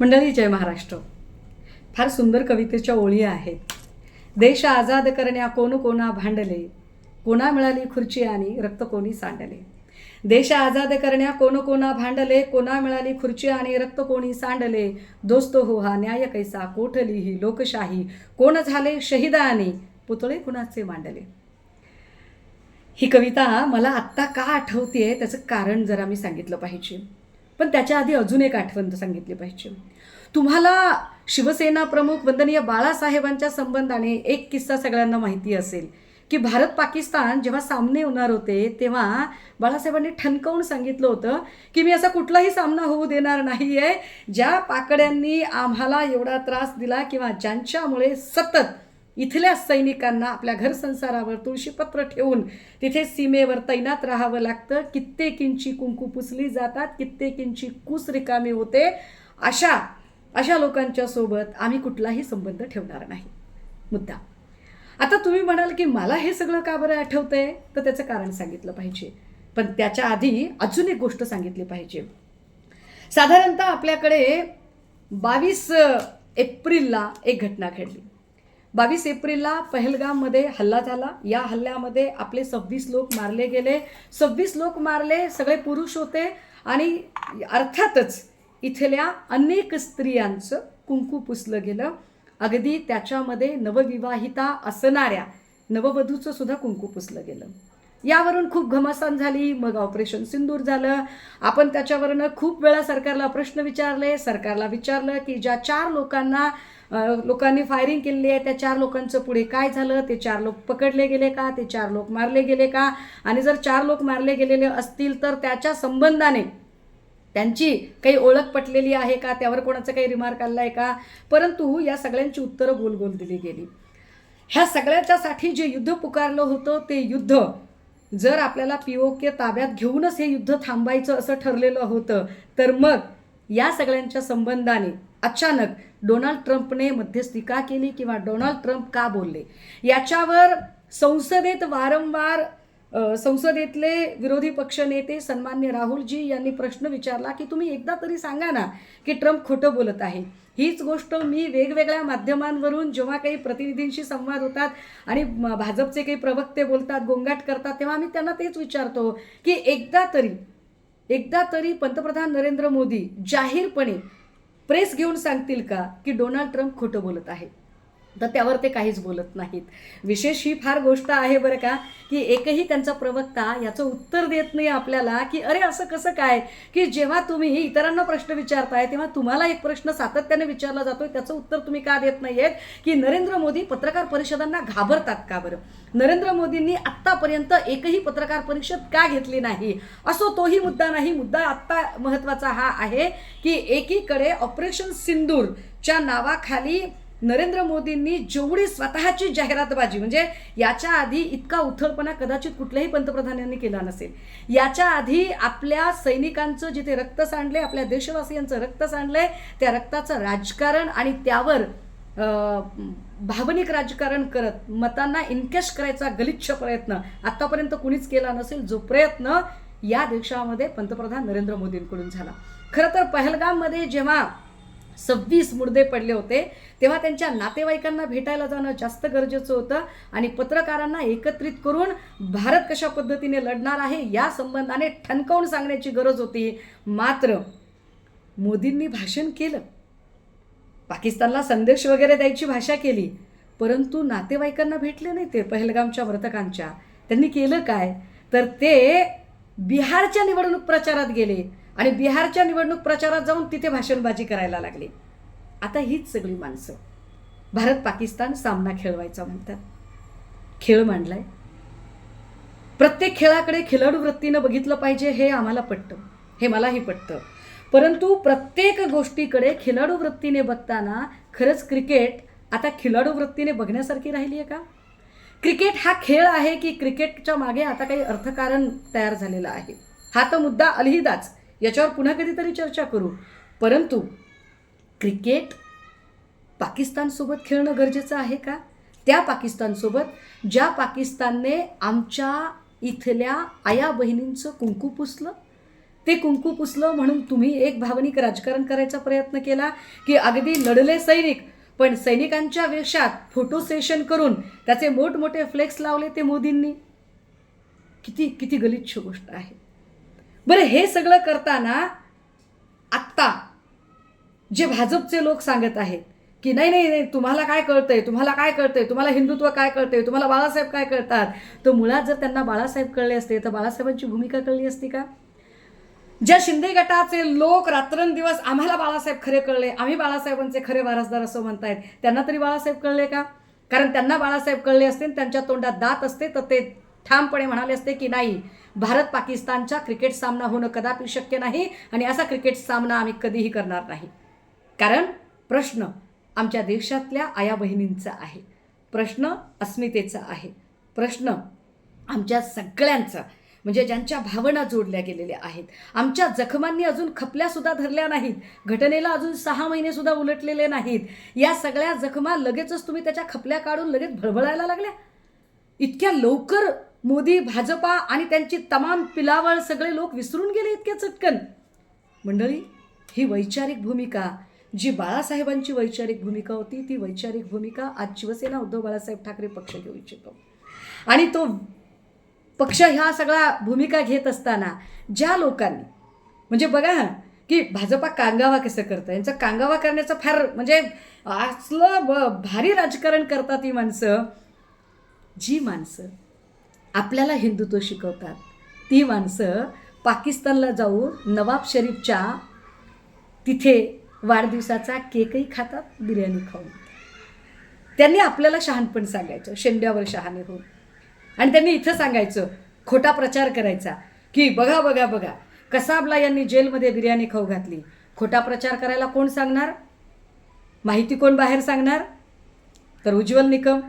मंडळी जय महाराष्ट्र. फार सुंदर कवितेच्या ओळी आहेत. देश आझाद करण्या कोण कोणा भांडले कोणा मिळाली खुर्ची आणि रक्त कोणी सांडले. देश आझाद करण्या कोण कोणा भांडले कोणा मिळाली खुर्ची आणि रक्त कोणी सांडले. दोस्त हो हा न्याय कैसा कोठली ही लोकशाही कोण झाले शहिदाने पुतळे कुणाचे मांडले. ही कविता मला आत्ता का आठवते त्याचं कारण जरा मी सांगितलं पाहिजे. पण त्याच्या आधी अजून एक आठवण सांगितली पाहिजे. तुम्हाला शिवसेना प्रमुख वंदनीय बाळासाहेबांच्या संबंधाने एक किस्सा सगळ्यांना माहिती असेल की भारत पाकिस्तान जेव्हा सामने होणार होते तेव्हा बाळासाहेबांनी ठणकावून सांगितलं होतं की मी असा कुठलाही सामना होऊ देणार नाही आहे ज्या पाकड्यांनी आम्हाला एवढा त्रास दिला किंवा ज्यांच्यामुळे सतत इथल्या सैनिकांना आपल्या घर संसारावर तुळशीपत्र ठेवून तिथे सीमेवर तैनात राहावं लागतं. कित्येकींची कुंकू पुसली जातात कित्येक इंची कुस रिकामी होते. अशा अशा लोकांच्या सोबत आम्ही कुठलाही संबंध ठेवणार नाही. मुद्दा आता तुम्ही म्हणाल की मला हे सगळं का बरं आठवतंय? तर त्याचं कारण सांगितलं पाहिजे. पण त्याच्या आधी अजून एक गोष्ट सांगितली पाहिजे. साधारणतः आपल्याकडे बावीस एप्रिलला एक घटना घडली. बावीस एप्रिलला पहलगाममध्ये हल्ला झाला. या हल्ल्यामध्ये आपले सव्वीस लोक मारले गेले. सव्वीस लोक मारले सगळे पुरुष होते आणि अर्थातच इथल्या अनेक स्त्रियांचं कुंकू पुसलं गेलं. अगदी त्याच्यामध्ये नवविवाहिता असणाऱ्या नववधूचं सुद्धा कुंकू पुसलं गेलं. यावरून खूप घमासान झाली मग ऑपरेशन सिंदूर झालं. आपण त्याच्यावरनं खूप वेळा सरकारला प्रश्न विचारले. सरकारला विचारलं की ज्या चार लोकांना लोकांनी फायरिंग केलेली आहे त्या चार लोकांचं पुढे काय झालं? ते चार लोक पकडले गेले का? ते चार लोक मारले गेले का? आणि जर चार लोक मारले गेलेले असतील तर त्याच्या संबंधाने त्यांची काही ओळख पटलेली आहे का? त्यावर कोणाचा काही रिमार्क आला आहे का? परंतु या सगळ्यांची उत्तरं गोल गोल दिली गेली. ह्या सगळ्याच्यासाठी जे युद्ध पुकारलं होतं ते युद्ध जर आपल्याला पी ओ के ताब्यात घेऊनच हे युद्ध थांबायचं असं ठरलेलं होतं तर मग या सगळ्यांच्या संबंधाने अचानक डोनाल्ड ट्रम्पने मध्यस्थी का केली किंवा डोनाल्ड ट्रम्प का बोलले? याच्यावर संसदेत वारंवार संसदेतले विरोधी पक्षनेते सन्मान्य राहुलजी यांनी प्रश्न विचारला की तुम्ही एकदा तरी सांगा ना की ट्रम्प खोटं बोलत आहे. हीच गोष्ट मी वेगवेगळ्या माध्यमांवरून जेव्हा काही प्रतिनिधींशी संवाद होतात आणि भाजपचे काही प्रवक्ते बोलतात गोंगाट करतात तेव्हा आम्ही त्यांना तेच विचारतो की एकदा तरी एकदा तरी पंतप्रधान नरेंद्र मोदी जाहीरपणे प्रेस घेऊन सांगतील का की डोनाल्ड ट्रम्प खोटं बोलत आहे? तर त्यावर ते काहीच बोलत नाहीत. विशेष ही फार गोष्ट आहे बरं का की एकही त्यांचा प्रवक्ता याचं उत्तर देत नाही आपल्याला की अरे असं कसं काय? की जेव्हा तुम्ही इतरांना प्रश्न विचारताय तेव्हा तुम्हाला एक प्रश्न सातत्याने विचारला जातोय त्याचं उत्तर तुम्ही का देत नाही आहेत की नरेंद्र मोदी पत्रकार परिषदांना घाबरतात का बरं? नरेंद्र मोदींनी आत्तापर्यंत एकही पत्रकार परिषद का घेतली नाही? असो तोही मुद्दा नाही मुद्दा आत्ता महत्त्वाचा हा आहे की एकीकडे ऑपरेशन सिंदूरच्या नावाखाली नरेंद्र मोदींनी जेवढी स्वतःची जाहिरातबाजी म्हणजे याच्या आधी इतका उथळपणा कदाचित कुठल्याही पंतप्रधानांनी केला नसेल. याच्या आधी आपल्या सैनिकांचं जिथे रक्त सांडले आपल्या देशवासियांचं रक्त सांडलंय त्या रक्ताचं राजकारण आणि त्यावर भावनिक राजकारण करत मतांना इनकॅश करायचा गलिच्छ प्रयत्न आत्तापर्यंत कुणीच केला नसेल जो प्रयत्न या देशामध्ये पंतप्रधान नरेंद्र मोदींकडून झाला. खरं तर पहलगाममध्ये जेव्हा सव्वीस मुर्दे पडले होते. तेव्हा त्यांच्या नातेवाईकांना भेटायला जाणं जास्त गरजेचं होतं आणि पत्रकारांना एकत्रित करून भारत कशा पद्धतीने लढणार आहे या संबंधाने ठणकावून सांगण्याची गरज होती. मात्र मोदींनी भाषण केलं. पाकिस्तानला संदेश वगैरे द्यायची भाषा केली. परंतु नातेवाईकांना भेटले नाही ते पहलगामच्या वर्तकांच्या. त्यांनी केलं काय? तर ते बिहारच्या निवडणूक प्रचारात गेले. आणि बिहारच्या निवडणूक प्रचारात जाऊन तिथे भाषणबाजी करायला लागले. आता हीच सगळी माणसं. भारत पाकिस्तान सामना खेळवायचा म्हणतात. खेळ मांडलाय. प्रत्येक खेळाकडे खिलाडू वृत्तीनं बघितलं पाहिजे हे आम्हाला पटतं. हे मलाही पटतं. परंतु प्रत्येक गोष्टीकडे खिलाडू वृत्तीने बघताना खरंच क्रिकेट आता खिलाडू वृत्तीने बघण्यासारखी राहिली आहे का? क्रिकेट हा खेळ आहे की क्रिकेटच्या मागे आता काही अर्थकारण तयार झालेलं आहे. हा तर मुद्दा अलहिदाच. याच्यावर पुन्हा कधीतरी चर्चा करू. परंतु क्रिकेट पाकिस्तानसोबत खेळणं गरजेचं आहे का? त्या पाकिस्तानसोबत ज्या पाकिस्तानने आमच्या इथल्या आया बहिणींचं कुंकू पुसलं? ते कुंकू पुसलं म्हणून तुम्ही एक भावनिक राजकारण करायचा प्रयत्न केला की अगदी लढले सैनिक पण सैनिकांच्या वेशात फोटो सेशन करून त्याचे मोठमोठे फ्लेक्स लावले ते मोदींनी? किती किती गलिच्छ गोष्ट आहे. बरं हे सगळं करताना आत्ता जे भाजपचे लोक सांगत आहेत की नाही नाही नाही तुम्हाला काय कळतंय तुम्हाला काय कळतंय तुम्हाला हिंदुत्व काय कळतंय तुम्हाला बाळासाहेब काय कळतात? तर मुळात जर त्यांना बाळासाहेब कळले असते तर बाळासाहेबांची भूमिका कळली असती का? ज्या शिंदे गटाचे लोक रात्रंदिवस आम्हाला बाळासाहेब खरे कळले आम्ही बाळासाहेबांचे खरे वारसदार असं म्हणतायत त्यांना तरी बाळासाहेब कळले का? कारण त्यांना बाळासाहेब कळले असते त्यांच्या तोंडात दात असते तर ते ठामपणे म्हणाले असते की नाही भारत पाकिस्तानचा क्रिकेट सामना होणं कदापि शक्य नाही आणि असा क्रिकेट सामना आम्ही कधीही करणार नाही. कारण प्रश्न आमच्या देशातल्या आया बहिणींचा आहे. प्रश्न अस्मितेचा आहे. प्रश्न आमच्या सगळ्यांचा म्हणजे ज्यांच्या भावना जोडल्या गेलेल्या आहेत. आमच्या जखमांनी अजून खपल्यासुद्धा धरल्या नाहीत. घटनेला अजून सहा महिनेसुद्धा उलटलेले नाहीत. या सगळ्या जखमा लगेचच तुम्ही त्याच्या खपल्या काढून लगेच भळभळायला लागल्या. इतक्या लवकर मोदी भाजपा आणि त्यांची तमाम पिलावळ सगळे लोक विसरून गेले इतक्या चटकन. मंडळी ही वैचारिक भूमिका जी बाळासाहेबांची वैचारिक भूमिका होती ती वैचारिक भूमिका आज शिवसेना उद्धव बाळासाहेब ठाकरे पक्ष घेऊ इच्छितो. आणि तो पक्ष ह्या सगळ्या भूमिका घेत असताना ज्या लोकांनी म्हणजे बघा की भाजपा कांगावा कसं करतं? यांचं कांगावा करण्याचं फार म्हणजे असलं ब भारी राजकारण करतात ही माणसं. जी माणसं आपल्याला हिंदुत्व शिकवतात. ती माणसं पाकिस्तानला जाऊन नवाब शरीफच्या तिथे वाढदिवसाचा केकही खातात बिर्याणी खाऊन. त्यांनी आपल्याला शहाणपण सांगायचं शेंड्यावर शहाणे होऊन. आणि त्यांनी इथं सांगायचं खोटा प्रचार करायचा की बघा बघा बघा कसाबला यांनी जेलमध्ये बिर्याणी खाऊ घातली. खोटा प्रचार करायला कोण सांगणार? माहिती कोण बाहेर सांगणार? तर उज्ज्वल निकम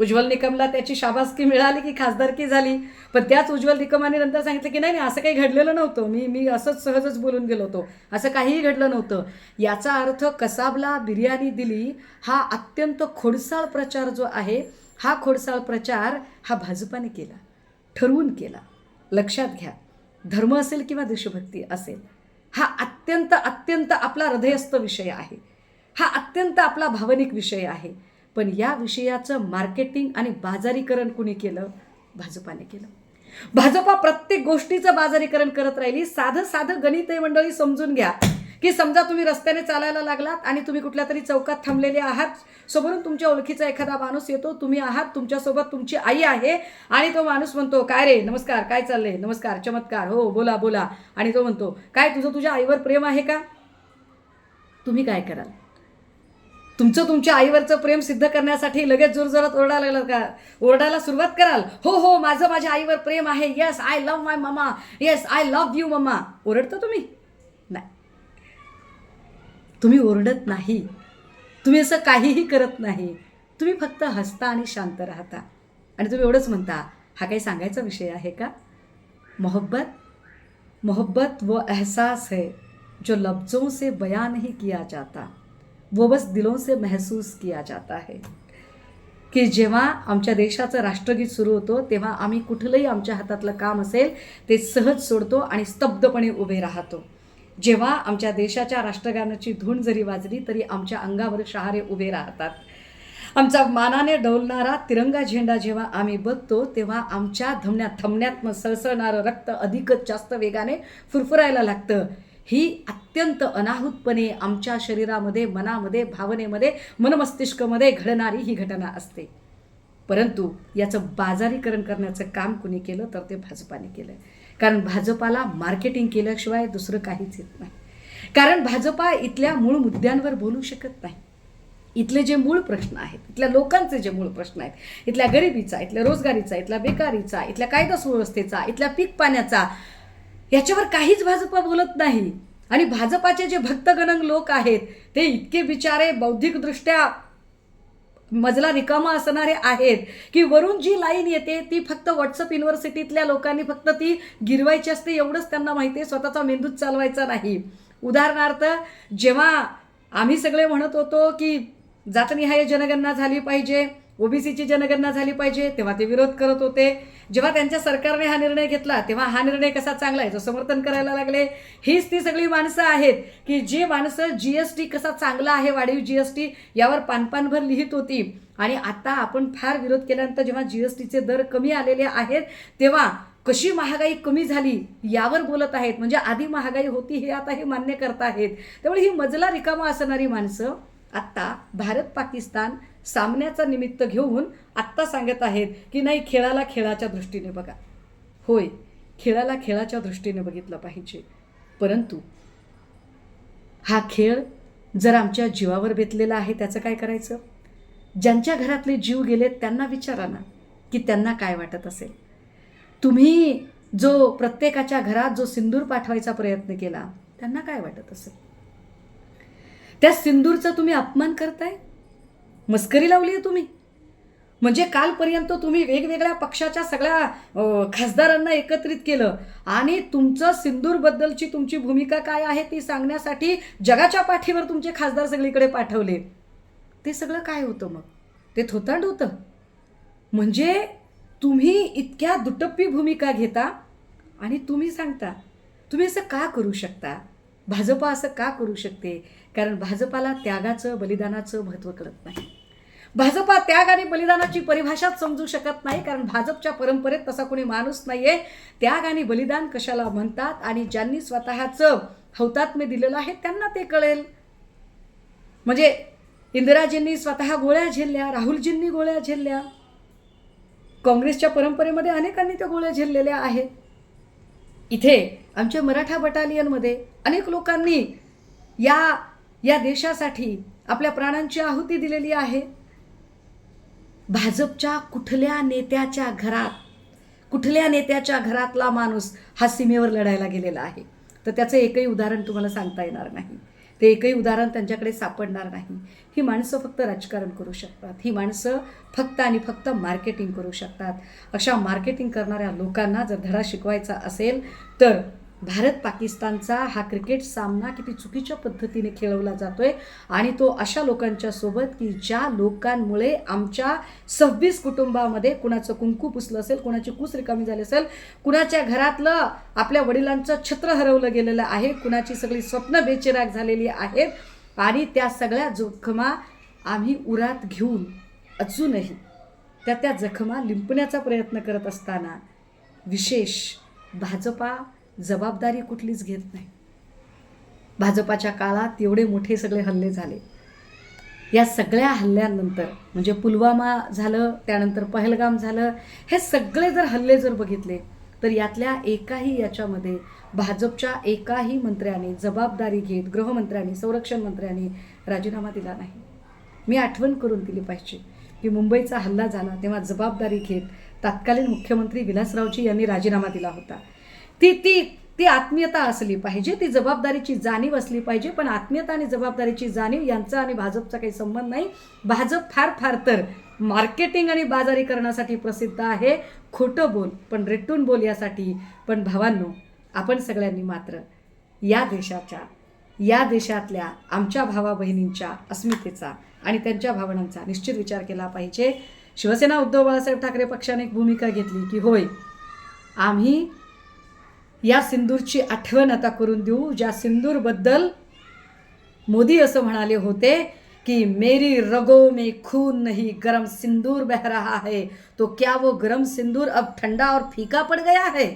उज्ज्वल निकमला त्याची शाबासकी मिळाली की खासदारकी झाली. पण त्याच उज्ज्वल निकमाने नंतर सांगितलं की नाही नाही असं काही घडलेलं नव्हतं. मी मी असंच सहजच बोलून गेलो होतो. असं काहीही घडलं नव्हतं. याचा अर्थ कसाबला बिर्याणी दिली हा अत्यंत खोडसाळ प्रचार जो आहे हा खोडसाळ प्रचार हा भाजपाने केला ठरवून केला. लक्षात घ्या धर्म असेल किंवा देशभक्ती असेल हा अत्यंत अत्यंत आपला हृदयस्थ विषय आहे. हा अत्यंत आपला भावनिक विषय आहे. पण या विषयाचं मार्केटिंग आणि बाजारीकरण कुणी केलं? भाजपाने केलं. भाजपा प्रत्येक गोष्टीचं बाजारीकरण करत राहिली. साधं साधं गणित मंडळी समजून घ्या. की समजा तुम्ही रस्त्याने चालायला लागलात आणि तुम्ही कुठल्या तरी चौकात थांबलेले आहात. समोरून तुमच्या ओळखीचा एखादा माणूस येतो. तुम्ही आहात. तुमच्यासोबत तुमची आई आहे आणि तो माणूस म्हणतो काय रे? नमस्कार. काय चाललंय? नमस्कार. चमत्कार. हो बोला बोला. आणि तो म्हणतो काय तुझं तुझ्या आईवर प्रेम आहे का? तुम्ही काय कराल? तुमचं तुमच्या आईवरचं प्रेम सिद्ध करण्यासाठी लगेच जोरजोरात ओरडायला लागलं का? ओरडायला सुरुवात कराल. हो हो माझं माझ्या आईवर प्रेम आहे. Yes I love my mama yes I love you mamma ओरडतो तुम्ही? नाही. तुम्ही ओरडत नाही. तुम्ही असं काहीही करत नाही. तुम्ही फक्त हसता आणि शांत राहता. आणि तुम्ही एवढंच म्हणता हा काही सांगायचा विषय आहे का? मोहब्बत मोहब्बत व एहसास है जो लफ्ज़ों से बयां नहीं किया जाता. वो बस दिलों से महसूस किया जाता है की जेव्हा आमच्या देशाचं राष्ट्रगीत सुरू होतो तेव्हा आम्ही कुठलंही आमच्या हातातलं काम असेल ते सहज सोडतो आणि स्तब्धपणे उभे राहतो. जेव्हा आमच्या देशाच्या राष्ट्रगानाची धूण जरी वाजली तरी आमच्या अंगावर शहारे उभे राहतात. आमचा मानाने डोलणारा तिरंगा झेंडा जेव्हा आम्ही बघतो तेव्हा आमच्या धमण्यात थमण्यात सळसळणारं रक्त अधिकच जास्त वेगाने फुरफुरायला लागतं. ही अत्यंत अनाहूतपणे आमच्या शरीरामध्ये मनामध्ये भावनेमध्ये मनमस्तिष्कमध्ये घडणारी ही घटना असते. परंतु याचं बाजारीकरण करण्याचं काम कुणी केलं तर ते भाजपाने केलं कारण भाजपाला मार्केटिंग केल्याशिवाय दुसरं काहीच येत नाही. कारण भाजपा इथल्या मूळ मुद्द्यांवर बोलू शकत नाही. इथले जे मूळ प्रश्न आहेत इथल्या लोकांचे जे मूळ प्रश्न आहेत इथल्या गरिबीचा इथल्या रोजगारीचा इथल्या बेकारीचा इथल्या कायदा सुव्यवस्थेचा इथल्या पीक पाण्याचा याच्यावर काहीच भाजपा बोलत नाही. आणि भाजपाचे जे भक्तगणंग लोक आहेत ते इतके बिचारे बौद्धिकदृष्ट्या मजला रिकामा असणारे आहेत की वरून जी लाईन येते ती फक्त व्हॉट्सअप युनिव्हर्सिटीतल्या लोकांनी फक्त ती गिरवायची असते एवढंच त्यांना माहिती आहे स्वतःचा मेंदूच चालवायचा नाही. उदाहरणार्थ जेव्हा आम्ही सगळे म्हणत होतो की जातनिहाय जनगणना झाली पाहिजे ओबीसीची जनगणना झाली पाहिजे तेव्हा ते विरोध करत होते. जेव्हा त्यांच्या सरकारने हा निर्णय घेतला तेव्हा हा निर्णय कसा चांगला आहे जो समर्थन करायला लागले. हीच ती सगळी माणसं आहेत की जी माणसं जी एस टी कसा चांगला आहे वाढीव जी एस टी यावर पानपानभर लिहित होती. आणि आता आपण फार विरोध केल्यानंतर जेव्हा जी एस टीचे दर कमी आलेले आहेत तेव्हा कशी महागाई कमी झाली यावर बोलत आहेत. म्हणजे आधी महागाई होती हे आता हे मान्य करत आहेत. त्यामुळे ही मजला रिकामा असणारी माणसं आत्ता भारत पाकिस्तान सामन्याचा निमित्त घेऊन आत्ता सांगत आहेत की नाही खेळाला खेळाच्या दृष्टीने बघा. होय खेळाला खेळाच्या दृष्टीने बघितलं पाहिजे. परंतु हा खेळ जर आमच्या जीवावर बेतलेला आहे त्याचं काय करायचं? ज्यांच्या घरातले जीव गेलेत त्यांना विचारा ना की त्यांना काय वाटत असेल? तुम्ही जो प्रत्येकाच्या घरात जो सिंदूर पाठवायचा प्रयत्न केला त्यांना काय वाटत असेल? त्या सिंदूरचा तुम्ही अपमान करताय? मस्करी लावली आहे तुम्ही. म्हणजे कालपर्यंत तुम्ही वेगवेगळ्या पक्षाच्या सगळ्या खासदारांना एकत्रित केलं. आणि तुमचं सिंदूरबद्दलची तुमची भूमिका काय आहे ती सांगण्यासाठी जगाच्या पाठीवर तुमचे खासदार सगळीकडे पाठवले. ते सगळं काय होतं मग? ते थोतांड होतं. म्हणजे तुम्ही इतक्या दुटप्पी भूमिका घेता आणि तुम्ही सांगता तुम्ही असं का करू शकता? भाजपा असं का करू शकते? कारण भाजपाला त्यागाचं बलिदानाचं महत्त्व कळत नाही. भाजपा त्याग आणि बलिदानाची परिभाषाच समजू शकत नाही कारण भाजपच्या परंपरेत तसा कोणी माणूस नाही आहे त्याग आणि बलिदान कशाला म्हणतात आणि ज्यांनी स्वतःचं हौतात्म्य दिलेलं आहे त्यांना ते कळेल. म्हणजे इंदिराजींनी स्वतः गोळ्या झेलल्या राहुलजींनी गोळ्या झेलल्या. काँग्रेसच्या परंपरेमध्ये अनेकांनी त्या गोळ्या झेललेल्या आहेत. इथे आमच्या मराठा बटालियनमध्ये अनेक लोकांनी या या देशासाठी आपल्या प्राणांची आहुती दिलेली आहे. भाजपच्या कुठल्या नेत्याच्या घरात कुठल्या नेत्याच्या घरातला माणूस हा सीमेवर लढायला गेलेला आहे? तर त्याचं एकही उदाहरण तुम्हाला सांगता येणार नाही. ते एकही उदाहरण त्यांच्याकडे सापडणार नाही. ही माणसं फक्त राजकारण करू शकतात. ही माणसं फक्त आणि फक्त मार्केटिंग करू शकतात. अशा मार्केटिंग करणाऱ्या लोकांना जर धडा शिकवायचा असेल तर भारत पाकिस्तानचा हा क्रिकेट सामना किती चुकीच्या पद्धतीने खेळवला जातो आहे आणि तो अशा लोकांच्या सोबत की ज्या लोकांमुळे आमच्या सव्वीस कुटुंबामध्ये कुणाचं कुंकू पुसलं असेल कुणाची कुस रिकामी झाली असेल कुणाच्या घरातलं आपल्या वडिलांचं छत्र हरवलं गेलेलं आहे कुणाची सगळी स्वप्न बेचिराग झालेली आहेत आणि त्या सगळ्या जोखमा आम्ही उरात घेऊन अजूनही त्या त्या जखमा लिंपण्याचा प्रयत्न करत असताना विशेष भाजपा जबाबदारी कुठलीच घेत नाही. भाजपाच्या काळात एवढे मोठे सगळे हल्ले झाले. या सगळ्या हल्ल्यांनंतर म्हणजे पुलवामा झालं त्यानंतर पहलगाम झालं हे सगळे जर हल्ले जर बघितले तर यातल्या एकाही याच्यामध्ये भाजपच्या एकाही मंत्र्याने जबाबदारी घेत गृहमंत्र्यांनी संरक्षण मंत्र्यांनी राजीनामा दिला नाही. मी आठवण करून दिली पाहिजे की मुंबईचा हल्ला झाला तेव्हा जबाबदारी घेत तत्कालीन मुख्यमंत्री विलासरावजी यांनी राजीनामा दिला होता. ती ती ती आत्मीयता असली पाहिजे ती जबाबदारीची जाणीव असली पाहिजे पण आत्मीयता आणि जबाबदारीची जाणीव यांचा आणि भाजपचा काही संबंध नाही. भाजप फार फार तर मार्केटिंग आणि बाजारीकरणासाठी प्रसिद्ध आहे. खोटं बोल पण रेटून बोल यासाठी. पण भावांनो आपण सगळ्यांनी मात्र या देशाच्या या देशातल्या आमच्या भावा बहिणींच्या अस्मितेचा आणि त्यांच्या भावनांचा निश्चित विचार केला पाहिजे. शिवसेना उद्धव बाळासाहेब ठाकरे पक्षाने एक भूमिका घेतली की होय आम्ही या सिंदूरची आठवण आता करून देऊ. ज्या सिंदूरबद्दल मोदी असं म्हणाले होते की मेरी रगो में खून नहीं गरम सिंदूर बह रहा है. तो क्या वो गरम सिंदूर अब ठंडा और फीका पड़ गया है?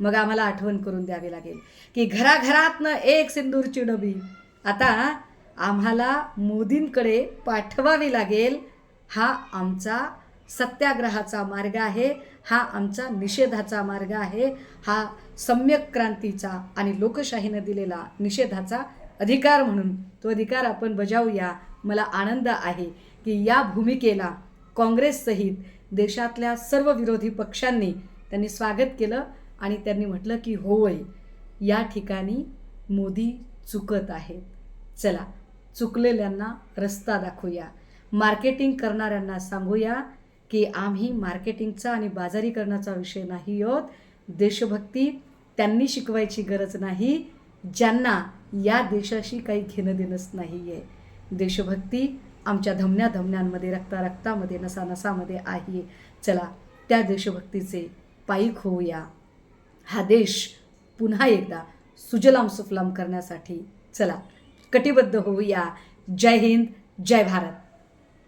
मग आम्हाला आठवण करून द्यावी लागेल की घराघरातनं एक सिंदूरची डबी आता आम्हाला मोदींकडे पाठवावी लागेल. हा आमचा सत्याग्रहाचा मार्ग आहे. हा आमचा निषेधाचा मार्ग आहे. हा सम्यक क्रांतीचा आणि लोकशाहीनं दिलेला निषेधाचा अधिकार म्हणून तो अधिकार आपण बजावूया. मला आनंद आहे की या भूमिकेला काँग्रेससहित देशातल्या सर्व विरोधी पक्षांनी त्यांनी स्वागत केलं आणि त्यांनी म्हटलं की होय या ठिकाणी मोदी चुकत आहेत. चला चुकलेल्यांना रस्ता दाखवूया. मार्केटिंग करणाऱ्यांना सांगूया. की आम्ही मार्केटिंगचा आणि बाजारीकरणाचा विषय नाही आहोत. देशभक्ती त्यांनी शिकवायची गरज नाही ज्यांना या देशाशी काही घेणं देणंच नाही आहे देशभक्ती आमच्या धमन्या धमन्यांमध्ये रक्ता रक्तामध्ये नसा नसामध्ये आहे. चला त्या देशभक्तीचे पायीक होऊया हा देश पुन्हा एकदा सुजलाम सुफलाम करण्यासाठी चला कटिबद्ध होऊया. जय हिंद जय भारत.